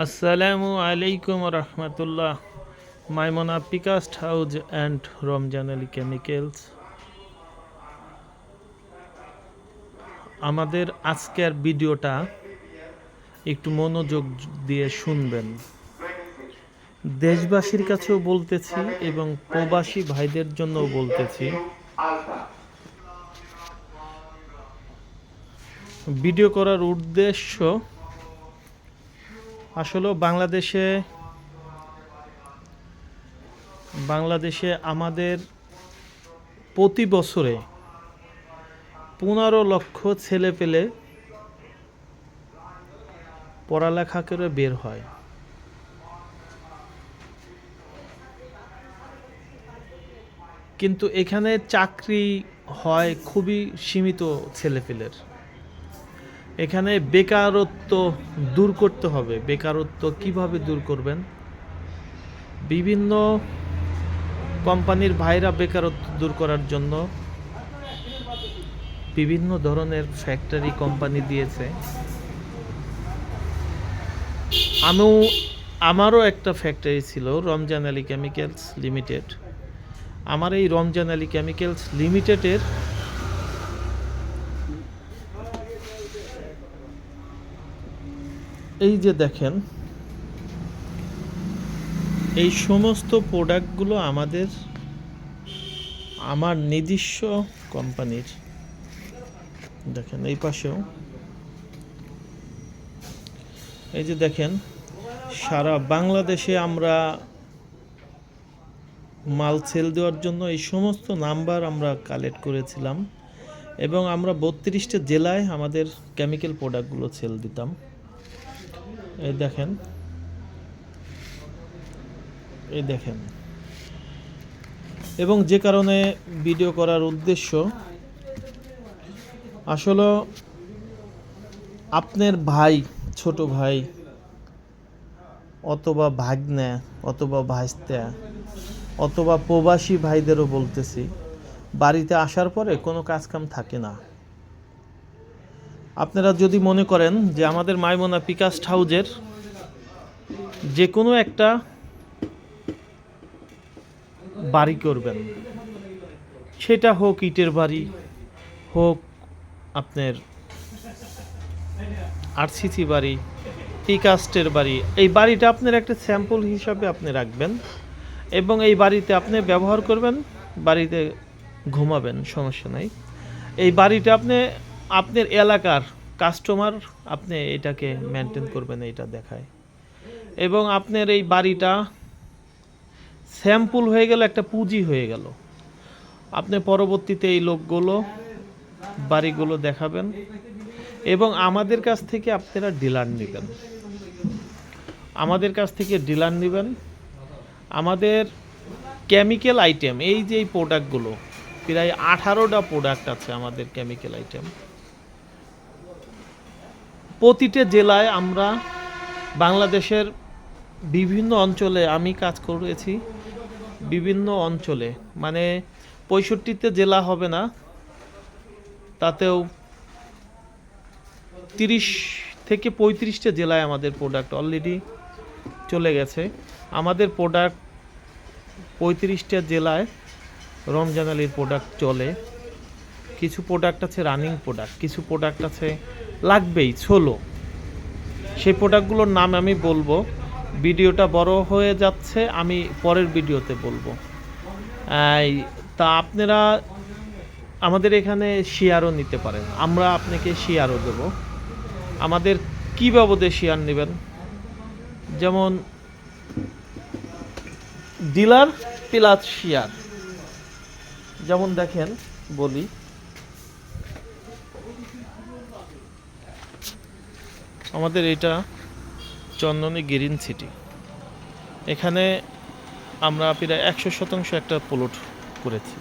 আসসালামু আলাইকুম রহমতুল্লাহ। মাইমনা পিকাস্ট হাউজ অ্যান্ড আলী কেমিক্যালস। আমাদের আজকের ভিডিওটা একটু মনোযোগ দিয়ে শুনবেন। দেশবাসীর কাছেও বলতেছি এবং প্রবাসী ভাইদের জন্যও বলতেছি। ভিডিও করার উদ্দেশ্য আসলে বাংলাদেশে বাংলাদেশে আমাদের প্রতি বছরে পনেরো লক্ষ ছেলে পেলে পড়ালেখা করে বের হয়। কিন্তু এখানে চাকরি হয় খুবই সীমিত ছেলেপেলের এখানে বেকারত্ব দূর করতে হবে। বেকারত্ব কীভাবে দূর করবেন? বিভিন্ন কোম্পানির ভাইরা বেকারত্ব দূর করার জন্য বিভিন্ন ধরনের ফ্যাক্টরি কোম্পানি দিয়েছে। আমিও, আমারও একটা ফ্যাক্টরি ছিল, রমজান আলী কেমিক্যালস লিমিটেড আমার এই রমজান আলী কেমিক্যালস লিমিটেডের এই যে দেখেন, এই সমস্ত প্রোডাক্টগুলো আমাদের, আমার নিজস্ব কোম্পানির। দেখেন, এই পাশেও। এই যে দেখেন, সারা বাংলাদেশে আমরা মাল সেল দেওয়ার জন্য এই সমস্ত নাম্বার আমরা কালেক্ট করেছিলাম এবং আমরা বত্রিশটা জেলায় আমাদের কেমিক্যাল প্রোডাক্টগুলো সেল দিতাম। এই দেখেন। এই দেখেন। এবং যে কারণে ভিডিও করার উদ্দেশ্য, আসলে আপনার ভাই, ছোট ভাই, অথবা ভাগ্নে, অথবা ভাইস্তা, অথবা প্রবাসী ভাইদেরও বলতেছি, বাড়িতে আসার পরে কোনো কাজকাম থাকে না। আপনারা যদি মনে করেন যে আমাদের মাইমোনা পিকাস্ট হাউজের যে কোনো একটা বাড়ি করবেন, সেটা হোক ইটের বাড়ি, হোক আপনার আরসিসি বাড়ি পিকাস্টের বাড়ি, এই বাড়িটা আপনার একটা স্যাম্পল হিসাবে আপনি রাখবেন এবং এই বাড়িতে আপনি ব্যবহার করবেন, বাড়িতে ঘুমাবেন, সমস্যা নাই। এই বাড়িটা আপনি আপনার এলাকার কাস্টমার আপনি এটাকে মেনটেন করবেন এটা দেখায়। এবং আপনার এই বাড়িটা স্যাম্পল হয়ে গেল, একটা পুঁজি হয়ে গেল। আপনি পরবর্তীতে এই লোকগুলো, বাড়িগুলো দেখাবেন এবং আমাদের কাছ থেকে আপনারা ডিলার নেবেন। আমাদের কাছ থেকে ডিলার নেবেন। আমাদের কেমিক্যাল আইটেম এই যে এই প্রোডাক্টগুলো প্রায় আঠারোটা প্রোডাক্ট আছে আমাদের কেমিক্যাল আইটেম প্রতিটা জেলায় আমরা বাংলাদেশের বিভিন্ন অঞ্চলে আমি কাজ করেছি, বিভিন্ন অঞ্চলে। মানে পঁয়ষট্টিতে জেলা হবে না, তাতেও তিরিশ থেকে পঁয়ত্রিশটা জেলায় আমাদের প্রোডাক্ট অলরেডি চলে গেছে। আমাদের প্রোডাক্ট পঁয়ত্রিশটা জেলায় রমজান আলীর প্রোডাক্ট চলে। কিছু প্রোডাক্ট আছে রানিং প্রোডাক্ট কিছু প্রোডাক্ট আছে লাগবেই ছোলো সেই প্রোডাক্টগুলোর নাম আমি বলব। ভিডিওটা বড় হয়ে যাচ্ছে, আমি পরের ভিডিওতে বলব। তা আপনারা আমাদের এখানে শেয়ারও নিতে পারেন। আমরা আপনাকে শেয়ারও দেব। আমাদের কি বাবদে শেয়ার নেবেন? যেমন ডিলার প্লাস শেয়ার যেমন দেখেন, বলি। আমাদের এটা চন্দনী গ্রিন সিটি। এখানে আমরা প্রায় একশো শতাংশ একটা প্লট করেছি।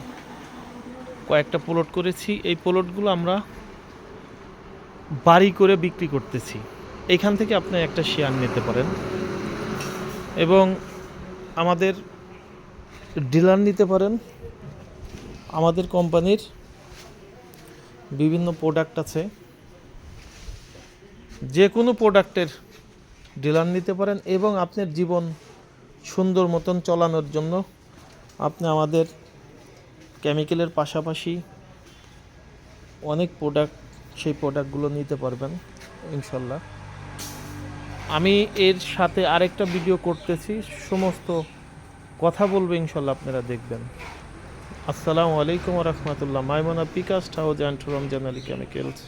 কয়েকটা প্লট করেছি, এই প্লটগুলো আমরা বাড়ি করে বিক্রি করতেছি। এখান থেকে আপনি একটা শেয়ার নিতে পারেন। এবং আমাদের ডিলার নিতে পারেন। আমাদের কোম্পানির বিভিন্ন প্রোডাক্ট আছে। যে কোনো প্রোডাক্টের ডিলার নিতে পারেন এবং আপনার জীবন সুন্দর মতন চলানোর জন্য আপনি আমাদের কেমিক্যালের পাশাপাশি অনেক প্রোডাক্ট সেই প্রোডাক্টগুলো নিতে পারবেন, ইনশাল্লাহ। আমি এর সাথে আরেকটা ভিডিও করতেছি, সমস্ত কথা বলব ইনশাল্লাহ আপনারা দেখবেন। আসসালামু আলাইকুম রহমতুল্লাহ। Maimuna picas house and Ramzan Ali chemicals